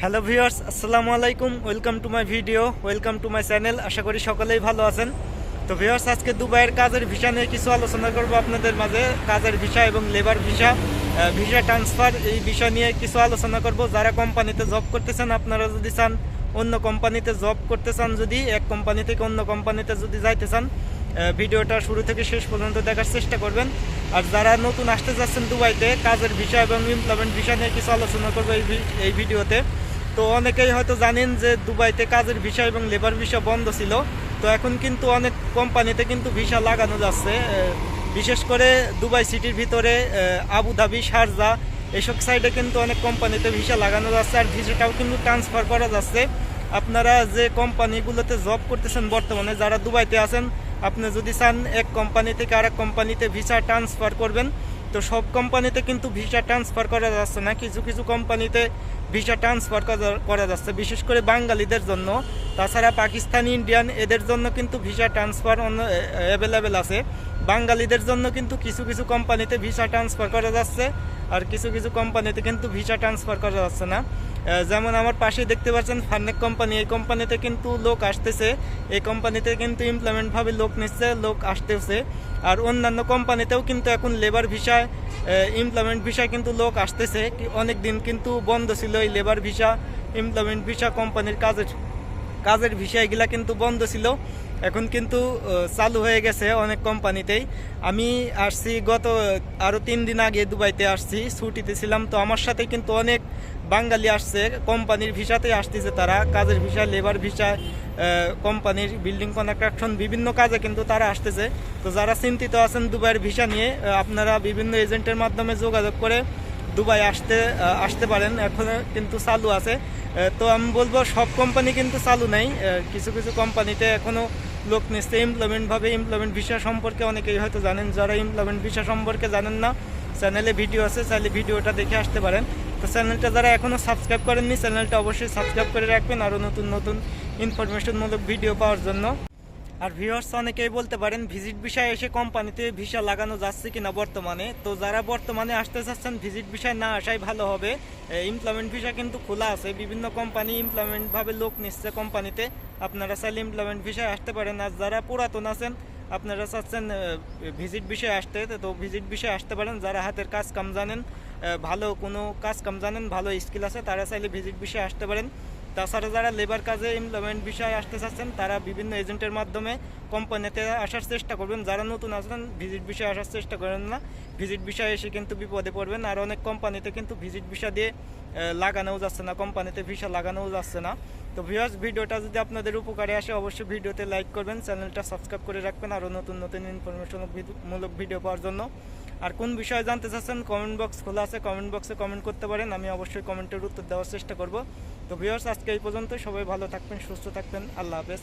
Hello viewers, আসসালামু আলাইকুম। Welcome to my video, welcome to my channel. আশা করি সকলেই ভালো আছেন। তো ভিউয়ার্স, আজকে দুবাইয়ের কাজের ভিসা নিয়ে কিছু আলোচনা করব আপনাদের মাঝে। কাজের ভিসা এবং লেবার ভিসা ভিসা ট্রান্সফার এই বিষয় নিয়ে কিছু আলোচনা করব। যারা কোম্পানিতে জব করতেছেন, আপনারা যদি চান অন্য কোম্পানিতে জব করতে চান, যদি এক কোম্পানি থেকে অন্য কোম্পানিতে যদি যাইতে চান ভিডিওটা শুরু থেকে শেষ পর্যন্ত দেখার চেষ্টা করবেন। আর যারা নতুন আসতে যাচ্ছেন দুবাইতে, কাজের ভিসা এবং এমপ্লয়মেন্ট ভিসা নিয়ে কিছু আলোচনা করব এই ভিডিওতে। তো অনেকেই হয়তো জানেন যে দুবাইতে কাজের ভিসা এবং লেবার ভিসা বন্ধ ছিল। তো এখন কিন্তু অনেক কোম্পানিতে কিন্তু ভিসা লাগানো যাচ্ছে। বিশেষ করে দুবাই সিটির ভিতরে আবুধাবি শারজা এসব সাইডে কিন্তু অনেক কোম্পানিতে ভিসা লাগানো যাচ্ছে আর ভিসাটাও কিন্তু ট্রান্সফার করা যাচ্ছে। আপনারা যে কোম্পানিগুলোতে জব করতেছেন বর্তমানে, যারা দুবাইতে আছেন, আপনি যদি চান এক কোম্পানি থেকে আরেক কোম্পানিতে ভিসা ট্রান্সফার করবেন তো সব কোম্পানিতে কিন্তু ভিসা ট্রান্সফার করা যাচ্ছে না কিছু কিছু কোম্পানিতে ভিসা ট্রান্সফার করা- যাচ্ছে, বিশেষ করে বাঙালিদের জন্য। তাছাড়া পাকিস্তানি, ইন্ডিয়ান, এদের জন্য কিন্তু ভিসা ট্রান্সফার অন্য অ্যাভেলেবেল আছে। বাঙালিদের জন্য কিন্তু কিছু কিছু কোম্পানিতে ভিসা ট্রান্সফার করা যাচ্ছে, আর কিছু কিছু কোম্পানিতে কিন্তু ভিসা ট্রান্সফার করা যাচ্ছে না। যেমন আমার পাশে দেখতে পাচ্ছেন ফার্নেক কোম্পানি, এই কোম্পানিতে কিন্তু লোক আসতেছে। এই কোম্পানিতে কিন্তু ইমপ্লয়মেন্টভাবে লোক নিচ্ছে, লোক আসতেছে। আর অন্যান্য কোম্পানিতেও কিন্তু এখন লেবার ভিসায় ইমপ্লয়মেন্ট ভিসা কিন্তু লোক আসতেছে। অনেক দিন কিন্তু বন্ধ ছিল এই লেবার ভিসা ইমপ্লয়মেন্ট ভিসা কোম্পানির কাজের। কাজের এগুলা কিন্তু বন্ধ ছিল। এখন কিন্তু চালু হয়ে গেছে অনেক কোম্পানিতেই। আমি আসছি গত আরও তিন দিন আগে দুবাইতে আসছি, ছুটিতে ছিলাম। তো আমার সাথে কিন্তু অনেক বাঙালি আসছে। কোম্পানির ভিসাতেই আসতেছে তারা। কাজের ভিসা, লেবার ভিসা কোম্পানির বিল্ডিং কনস্ট্রাকশন, বিভিন্ন কাজে কিন্তু তারা আসতেছে। তো যারা চিন্তিত আছেন দুবাইয়ের ভিসা নিয়ে আপনারা বিভিন্ন এজেন্টের মাধ্যমে যোগাযোগ করে দুবাই আসতে আসতে পারেন। এখন কিন্তু চালু আছে। তো আমি বলব, সব কোম্পানি কিন্তু চালু নেই। কিছু কিছু কোম্পানিতে এখনও লোক নিচ্ছে। এমপ্লয়মেন্ট ইমপ্লয়মেন্ট ভিসা সম্পর্কে অনেকেই হয়তো জানেন। যারা ইমপ্লয়মেন্ট ভিসা সম্পর্কে জানেন না চ্যানেলে ভিডিও আছে, চাইলে ভিডিওটা দেখে আসতে পারেন। তো চ্যানেলটা যারা এখনও সাবস্ক্রাইব করেননি চ্যানেলটা অবশ্যই সাবস্ক্রাইব করে রাখবেন। আরও নতুন নতুন ইনফরমেশনমূলক ভিডিও পাওয়ার জন্য। আর ভিউয়ার্স অনেকেই বলতে পারেন ভিজিট বিষয়ে এসে কোম্পানিতে ভিসা লাগানো যাচ্ছে কিনা বর্তমানে। তো যারা বর্তমানে আসতে চাচ্ছেন ভিজিট বিষয় না আসাই ভালো হবে। এমপ্লয়মেন্ট ভিসা কিন্তু খোলা আছে। বিভিন্ন কোম্পানি এমপ্লয়মেন্ট ভাবে লোক নিচ্ছে কোম্পানিতে আপনারা চাইলে এমপ্লয়মেন্ট ভিসায় আসতে পারেন। আর যারা পুরাতন আছেন, আপনারা চাচ্ছেন ভিজিট বিষয়ে আসতে। তো ভিজিট বিষয়ে আসতে পারেন। যারা হাতের কাজ কাম জানেন ভালো কোনো কাজ কাম জানেন, ভালো স্কিল আছে, তারা চাইলে ভিজিট বিষয়ে আসতে পারেন। তাছাড়া যারা লেবার কাজে এমপ্লয়মেন্ট বিষয়ে আসতে চাচ্ছেন, তারা বিভিন্ন এজেন্টের মাধ্যমে কোম্পানিতে আসার চেষ্টা করবেন। যারা নতুন আসবেন ভিজিট বিষয়ে আসার চেষ্টা করেন না। ভিজিট বিষয়ে এসে কিন্তু বিপদে পড়বেন। আর অনেক কোম্পানিতে কিন্তু ভিজিট ভিসা দিয়ে লাগানোও যাচ্ছে না। কোম্পানিতে ভিসা লাগানোও যাচ্ছে না। তো ভিউয়ার্স ভিডিওটা যদি আপনাদের উপকারে আসে, অবশ্যই ভিডিওতে লাইক করবেন, চ্যানেলটা সাবস্ক্রাইব করে রাখবেন, আরও নতুন নতুন ইনফরমেশন মূলক ভিডিও পাওয়ার জন্য। আর কোন বিষয়ে জানতে চাচ্ছেন কমেন্ট বক্স খোলা আছে কমেন্ট বক্সে কমেন্ট করতে পারেন, আমি অবশ্যই কমেন্টের উত্তর দেওয়ার চেষ্টা করব। তো ভিউয়ার্স আজকে এই পর্যন্ত সবাই ভালো থাকবেন, সুস্থ থাকবেন, আল্লাহ হাফেজ।